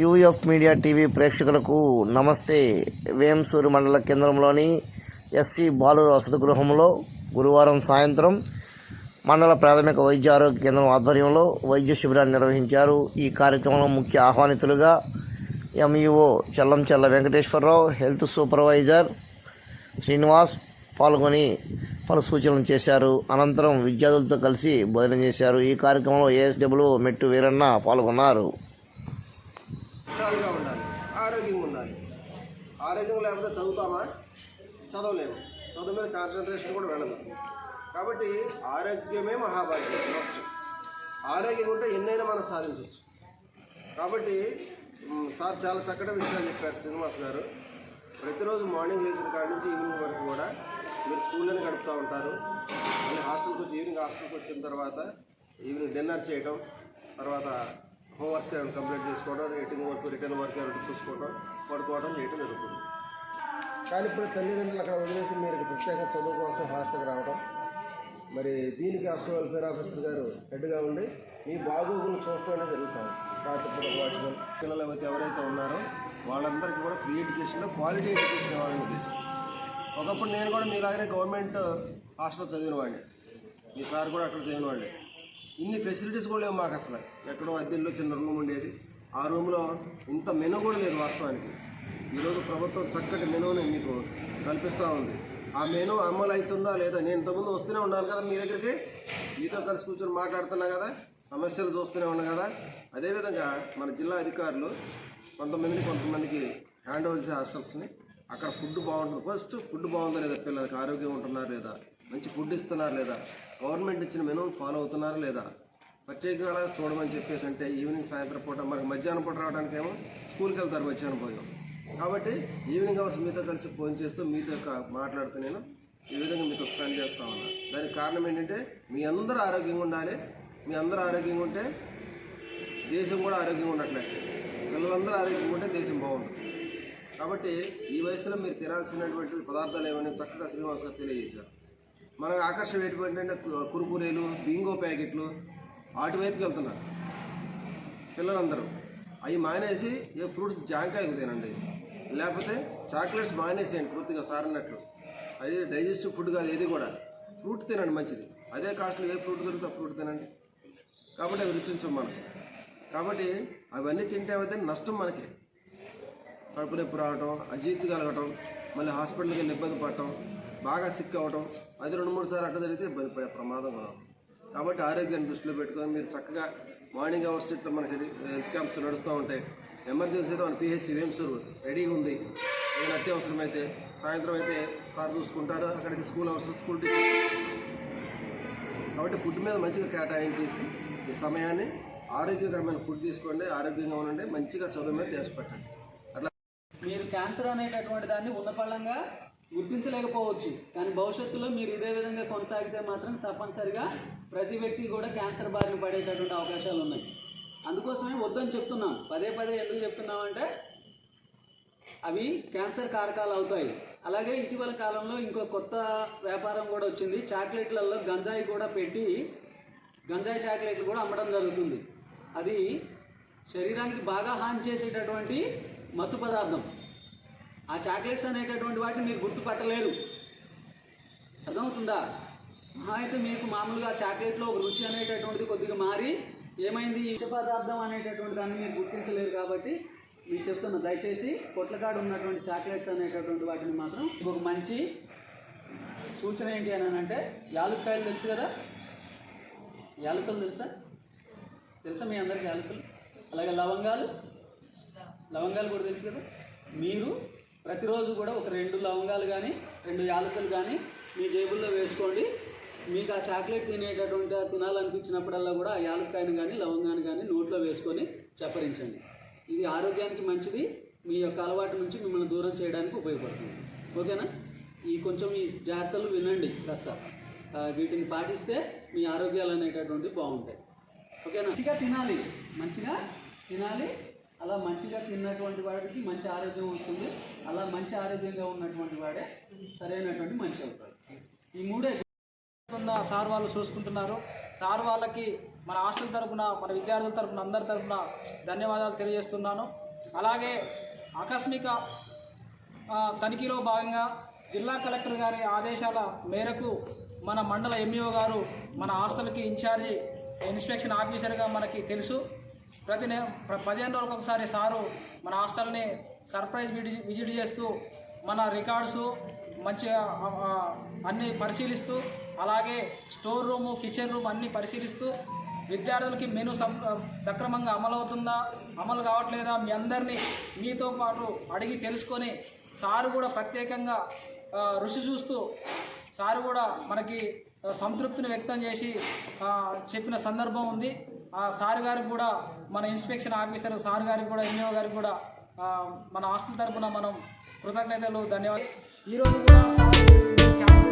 UF media TV ప్రేక్షకులకు నమస్తే. వేంసూరు మండల కేంద్రంలోని ఎస్సీ బాలుర వసతి గృహంలో గురువారం సాయంత్రం మండల ప్రాథమిక వైద్య ఆరోగ్య కేంద్రం ఆధ్వర్యంలో వైద్య శిబిరాన్ని నిర్వహించారు. ఈ కార్యక్రమంలో ముఖ్య ఆహ్వానితులుగా MEO Chellamchella Venkateswararao health supervisor Srinivas పాల్గొని పలు సూచనలు చేశారు. అనంతరం విద్యార్థులతో కలిసి భోజనం చేశారు. ఈ కార్యక్రమంలో ఏఎస్డబ్ల్యూ మెట్టు వీరన్న పాల్గొన్నారు హుషారుగా ఉండాలి ఆరోగ్యంగా ఉండాలి ఆరోగ్యం లేకపోతే చదువుతామా? చదవలేము. చదువు మీద కాన్సన్ట్రేషన్ కూడా వెళ్ళదు. కాబట్టి ఆరోగ్యమే మహాభాగ్యం ఫస్ట్ ఆరోగ్యం ఉంటే ఎన్నైనా మనం సాధించవచ్చు కాబట్టి సార్ చాలా చక్కటి విషయాలు చెప్పారు శ్రీనివాస్ గారు. ప్రతిరోజు మార్నింగ్ లేచిన కాడ నుంచి ఈవినింగ్ వరకు కూడా మీరు స్కూల్లోనే గడుపుతూ ఉంటారు. మళ్ళీ హాస్టల్కి వచ్చి ఈవినింగ్ హాస్టల్కి వచ్చిన తర్వాత ఈవినింగ్ డిన్నర్ చేయడం తర్వాత హోంవర్క్ కంప్లీట్ చేసుకోవడం ఎయిటింగ్ వర్క్ రిటర్న్ వర్క్ చూసుకోవడం పడుకోవడం చేయటం జరుగుతుంది. కానీ ఇప్పుడు తల్లిదండ్రులు అక్కడ వదిలేసి మీరు ప్రత్యేక చదువు కోసం హాస్టల్కి రావడం మరి దీనికి హాస్టల్ వెల్ఫేర్ ఆఫీసర్ గారు హెడ్గా ఉండి మీ బాగోగులు చూడటం అనేది జరుగుతాం రాత్రిపూట వాచ్మెన్ పిల్లలు అయితే ఎవరైతే ఉన్నారో వాళ్ళందరికీ కూడా ఫ్రీ ఎడ్యుకేషన్లో క్వాలిటీ ఎడ్యుకేషన్ ఇవ్వాలని ఉద్దేశం. ఒకప్పుడు నేను కూడా మీలాగనే గవర్నమెంట్ హాస్టల్ చదివిన వాడిని. మీ సార్ కూడా అక్కడ చదివిన వాడిని. ఇన్ని ఫెసిలిటీస్ కూడా లేవు మాకు అసలు. ఎక్కడో అద్దెల్లో చిన్న రూమ్ ఉండేది. ఆ రూమ్లో ఇంత మెనూ కూడా లేదు వాస్తవానికి. ఈరోజు ప్రభుత్వం చక్కటి మెనూని మీకు కల్పిస్తూ ఉంది. ఆ మెనూ అమలు అవుతుందా లేదా? నేను ఇంతకుముందు వస్తూనే ఉన్నాను కదా మీ దగ్గరికి. మీతో కలిసి కూర్చొని మాట్లాడుతున్నా కదా. సమస్యలు చూస్తూనే ఉన్నా కదా. అదేవిధంగా మన జిల్లా అధికారులు కొంతమందిని కొంతమందికి హ్యాండ్ ఓవర్ చేసే హాస్టల్స్ని అక్కడ ఫుడ్ బాగుంటుంది. ఫస్ట్ ఫుడ్ బాగుందా లేదా? పిల్లలకి ఆరోగ్యం ఉంటున్నారా లేదా? మంచి ఫుడ్ ఇస్తున్నారు లేదా? గవర్నమెంట్ ఇచ్చిన మెనూ ఫాలో అవుతున్నారా లేదా? ప్రత్యేకంగా చూడమని చెప్పేసి అంటే ఈవినింగ్ సాయంత్రం పూట మనకి మధ్యాహ్నం పూట రావడానికి ఏమో స్కూల్కి వెళ్తారు మధ్యాహ్నం పోయాం కాబట్టి ఈవినింగ్ అవర్స్ మీతో కలిసి ఫోన్ చేస్తూ మీతో మాట్లాడుతూ నేను ఈ విధంగా మీతో స్పెండ్ చేస్తా ఉన్నా. దానికి కారణం ఏంటంటే మీ అందరూ ఆరోగ్యంగా ఉండాలి. మీ అందరూ ఆరోగ్యంగా ఉంటే దేశం కూడా ఆరోగ్యంగా ఉన్నట్లే పిల్లలందరూ ఆరోగ్యంగా ఉంటే దేశం బాగుంటుంది. కాబట్టి ఈ వయసులో మీరు తినాల్సినటువంటి పదార్థాలు ఏమైనా చక్కగా శ్రీనివాస్ తెలియజేశారు. మనకు ఆకర్షణ ఏంటంటే కురుకురేలు బింగో ప్యాకెట్లు అటువైపుకి వెళ్తున్నారు. పిల్లలందరూ. అవి మానేసి ఏ ఫ్రూట్స్ జాంకాయకు తినండి. లేకపోతే చాక్లెట్స్ మానేసేయండి పూర్తిగా సారన్నట్లు అది డైజెస్టివ్ ఫుడ్ కాదు ఏది కూడా. ఫ్రూట్ తినండి మంచిది. అదే కాస్ట్లో ఏ ఫ్రూట్ దొరికితే ఫ్రూట్ తినండి. కాబట్టి అవి రుచించం మనకి. కాబట్టి అవన్నీ తింటే అయితే నష్టం మనకి. కడుపు నొప్పి రావటం అజీర్తి కలగటం మళ్ళీ హాస్పిటల్కి వెళ్ళి ఇబ్బంది పడటం బాగా సిక్ అవ్వడం అది రెండు మూడు సార్లు అట్లా జరిగితే ఇబ్బంది పడే ప్రమాదం కూడా కాబట్టి ఆరోగ్యాన్ని దృష్టిలో పెట్టుకొని మీరు చక్కగా మార్నింగ్ అవర్స్ ఇట్లా మనకి హెల్త్ క్యాంప్స్ నడుస్తూ ఉంటాయి ఎమర్జెన్సీ అయితే మన పిహెచ్సి వేమ్సూరు రెడీగా ఉంది. ఏదైనా అత్యవసరమైతే సాయంత్రం అయితే సార్ చూసుకుంటారు అక్కడికి స్కూల్ అవర్స్ స్కూల్ కాబట్టి ఫుడ్ మీద మంచిగా కేటాయించేసి ఈ సమయాన్ని ఆరోగ్యకరమైన ఫుడ్ తీసుకోండి ఆరోగ్యంగా ఉండండి మంచిగా చదువు మీద చేసి పెట్టండి. అట్లా మీరు క్యాన్సర్ అనేటటువంటి దాన్ని ఉన్నపళ్ళంగా గుర్తించలేకపోవచ్చు. కానీ భవిష్యత్తులో మీరు ఇదే విధంగా కొనసాగితే మాత్రం తప్పనిసరిగా ప్రతి వ్యక్తి కూడా క్యాన్సర్ బారిన పడేటటువంటి అవకాశాలు ఉన్నాయి. అందుకోసమే వద్దని చెప్తున్నాం. పదే పదే ఎందుకు చెప్తున్నామంటే అవి క్యాన్సర్ కారకాలు అవుతాయి. అలాగే ఇటీవల కాలంలో ఇంకో కొత్త వ్యాపారం కూడా వచ్చింది. చాక్లెట్లలో గంజాయి కూడా పెట్టి గంజాయి చాక్లెట్లు కూడా అమ్మడం జరుగుతుంది. అది శరీరానికి బాగా హాని చేసేటటువంటి మత్తు పదార్థం. ఆ చాక్లెట్స్ అనేటటువంటి వాటిని మీరు గుర్తుపట్టలేరు అర్థమవుతుందా? మహా అయితే మీకు మామూలుగా చాక్లెట్లో ఒక రుచి అనేటటువంటిది కొద్దిగా మారి ఏమైంది? ఈ విష పదార్థం అనేటటువంటి దాన్ని మీరు గుర్తించలేరు కాబట్టి మీరు చెప్తున్న దయచేసి పొట్లకాడు ఉన్నటువంటి చాక్లెట్స్ అనేటటువంటి వాటిని మాత్రం ఒక మంచి సూచన ఏంటి అని అంటే యాలుక్కాయలు తెలుసు కదా? యాలకులు తెలుసా? తెలుసా మీ అందరికి యాలకులు? అలాగే లవంగాలు? లవంగాలు కూడా తెలుసు కదా? మీరు ప్రతిరోజు కూడా ఒక రెండు లవంగాలు కానీ రెండు యాలకులు కానీ మీ జేబుల్లో వేసుకోండి. మీకు ఆ చాక్లెట్ తినేటటువంటి తినాలనిపించినప్పుడల్లా కూడా ఆ యాలక్కాయను కానీ లవంగాన్ని కానీ నోట్లో వేసుకొని చప్పరించండి. ఇది ఆరోగ్యానికి మంచిది. మీ యొక్క అలవాటు నుంచి మిమ్మల్ని దూరం చేయడానికి ఉపయోగపడుతుంది. ఓకేనా? ఈ కొంచెం ఈ జాగ్రత్తలు వినండి కాస్త. వీటిని పాటిస్తే మీ ఆరోగ్యాలు అనేటటువంటివి బాగుంటాయి. ఓకేనా? మంచిగా తినాలి. మంచిగా తినాలి. అలా మంచిగా తిన్నటువంటి వాడికి మంచి ఆరోగ్యం వస్తుంది. అలా మంచి ఆరోగ్యంగా ఉన్నటువంటి వాడే సరైనటువంటి మనిషి అవుతాడు. ఈ మూడే సార్ వాళ్ళు చూసుకుంటున్నారు. సార్ వాళ్ళకి మన హాస్టల్ తరపున మన విద్యార్థుల తరపున అందరి తరపున ధన్యవాదాలు తెలియజేస్తున్నాను. అలాగే ఆకస్మిక తనిఖీలో భాగంగా జిల్లా కలెక్టర్ గారి ఆదేశాల మేరకు మన మండల ఎంఈఓ గారు మన హాస్టల్కి ఇన్ఛార్జి ఇన్స్పెక్షన్ ఆఫీసర్గా మనకి తెలుసు. ప్రతి నె పదిహేను రోజులకు ఒకసారి సారు మన హాస్టల్ని సర్ప్రైజ్ విజిట్ చేస్తూ మన రికార్డ్స్ మంచిగా అన్నీ పరిశీలిస్తూ అలాగే స్టోర్ రూము కిచెన్ రూమ్ అన్నీ పరిశీలిస్తూ విద్యార్థులకి మెను సం సక్రమంగా అమలవుతుందా అమలు కావట్లేదా మీ అందరినీ మీతో పాటు అడిగి తెలుసుకొని సారు కూడా ప్రత్యేకంగా రుచి చూస్తూ సారు కూడా మనకి సంతృప్తిని వ్యక్తం చేసి చెప్పిన సందర్భం ఉంది. సార్ గారికి కూడా మన ఇన్స్పెక్షన్ ఆఫీసర్ సార్ గారికి కూడా ఎంఈఓ గారికి కూడా మన హాస్టల్ తరఫున మనం కృతజ్ఞతలు ధన్యవాదాలు. ఈరోజు కూడా